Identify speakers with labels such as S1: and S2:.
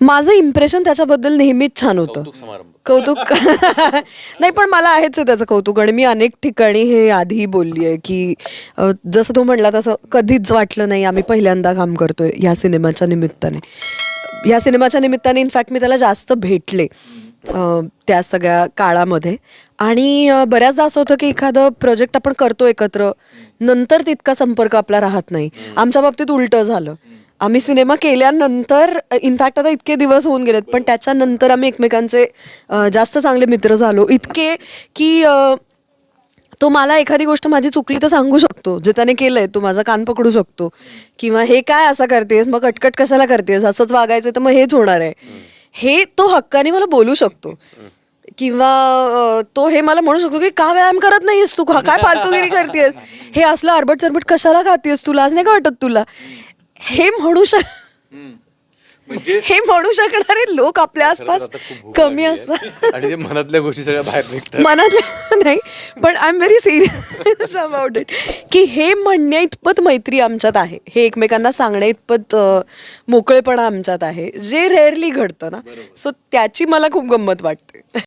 S1: माझं इम्प्रेशन त्याच्याबद्दल नेहमीच छान होतं.
S2: कौतुक
S1: नाही पण मला आहेच आहे त्याचं कौतुक आणि मी अनेक ठिकाणी हे आधीही बोलली आहे की अ, जसं तू म्हटला तसं कधीच वाटलं नाही आम्ही पहिल्यांदा काम करतोय ह्या सिनेमाच्या निमित्ताने. ह्या सिनेमाच्या निमित्ताने इनफॅक्ट मी त्याला जास्त भेटले अ, त्या सगळ्या काळामध्ये. आणि अ, बऱ्याचदा असं होतं की एखादं प्रोजेक्ट आपण करतो एकत्र नंतर तितका संपर्क आपला राहत नाही. आमच्या बाबतीत उलटं झालं. आम्ही सिनेमा केल्यानंतर इनफॅक्ट आता इतके दिवस होऊन गेलेत पण त्याच्यानंतर आम्ही एकमेकांचे जास्त चांगले मित्र झालो. इतके की तो मला एखादी गोष्ट माझी चुकली तर सांगू शकतो जे त्याने केलंय तो माझा कान पकडू शकतो. किंवा हे काय असं करतेस मग कटकट कशाला करतेस असंच वागायचं तर मग हेच होणार आहे. हे तो हक्काने मला बोलू शकतो. किंवा तो हे मला म्हणू शकतो की का व्यायाम करत नाहीयेस तू? काय फालतूगिरी करतेस? हे असलं अरबट सरबट कशाला खातेस तुला? आज नाही का वाटत तुला? हे म्हणू शक
S2: म्हणजे
S1: हे म्हणू शकणारे लोक आपल्या आसपास कमी. असतात.
S2: आणि ते मनातल्या गोष्टी सगळ्या बाहेर निघतात.
S1: मनातल्या नाही पण I am very serious about it की हे म्हणण्या इतपत मैत्री आमच्यात आहे. हे एकमेकांना सांगण्या इतपत मोकळेपणा आमच्यात आहे. जे रेअरली घडतं ना. सो त्याची मला खूप गंमत वाटते.